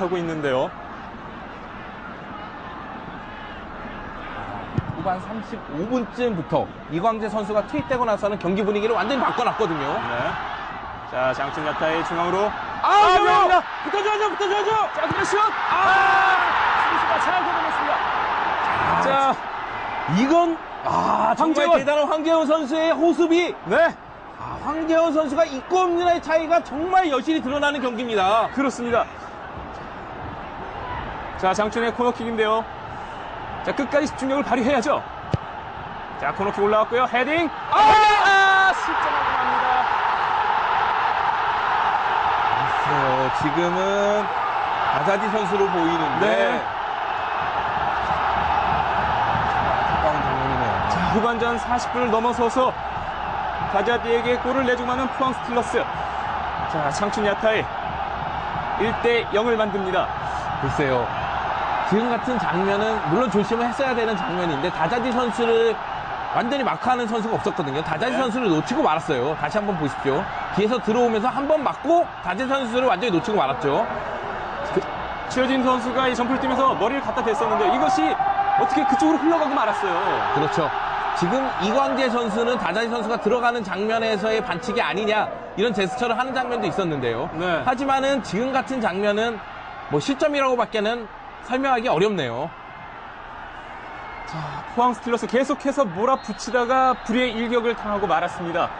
하고 있는데요. 후반 35분쯤부터 이광재 선수가 투입되고 나서는 경기 분위기를 완전히 바꿔놨거든요. 네. 자, 장춘 야타의 중앙으로. 아, 위험합니다. 붙어줘야죠, 붙어줘야죠. 자, 그대 슛! 아! 수비수가 잘 걷어냈습니다. 자, 이건 아 정말 황재원. 대단한 황재원 선수의 호흡이 네. 아, 황재원 선수가 있고 없느냐의 차이가 정말 여실히 드러나는 경기입니다. 그렇습니다. 자, 장춘의 코너킥인데요. 자, 끝까지 집중력을 발휘해야죠. 자, 코너킥 올라왔고요. 헤딩. 아! 아! 실점하고 맙니다. 글쎄요, 지금은 아자디 선수로 보이는데 네. 자, 후반전 40분을 넘어서서 가자디에게 골을 내주마는 포항 스틸러스. 자, 장춘 야타이 1대 0을 만듭니다. 글쎄요. 지금 같은 장면은 물론 조심을 했어야 되는 장면인데 다자디 선수를 완전히 마크하는 선수가 없었거든요. 다자디 네. 선수를 놓치고 말았어요. 다시 한번 보십시오. 뒤에서 들어오면서 한 번 맞고 다자디 선수를 완전히 놓치고 말았죠. 최진 선수가 이 점프를 뛰면서 머리를 갖다 댔었는데 이것이 어떻게 그쪽으로 흘러가고 말았어요. 그렇죠. 지금 이광재 선수는 다자디 선수가 들어가는 장면에서의 반칙이 아니냐 이런 제스처를 하는 장면도 있었는데요. 네. 하지만은 지금 같은 장면은 뭐 실점이라고밖에는 설명하기 어렵네요. 포항 스틸러스 계속해서 몰아붙이다가 불의의 일격을 당하고 말았습니다.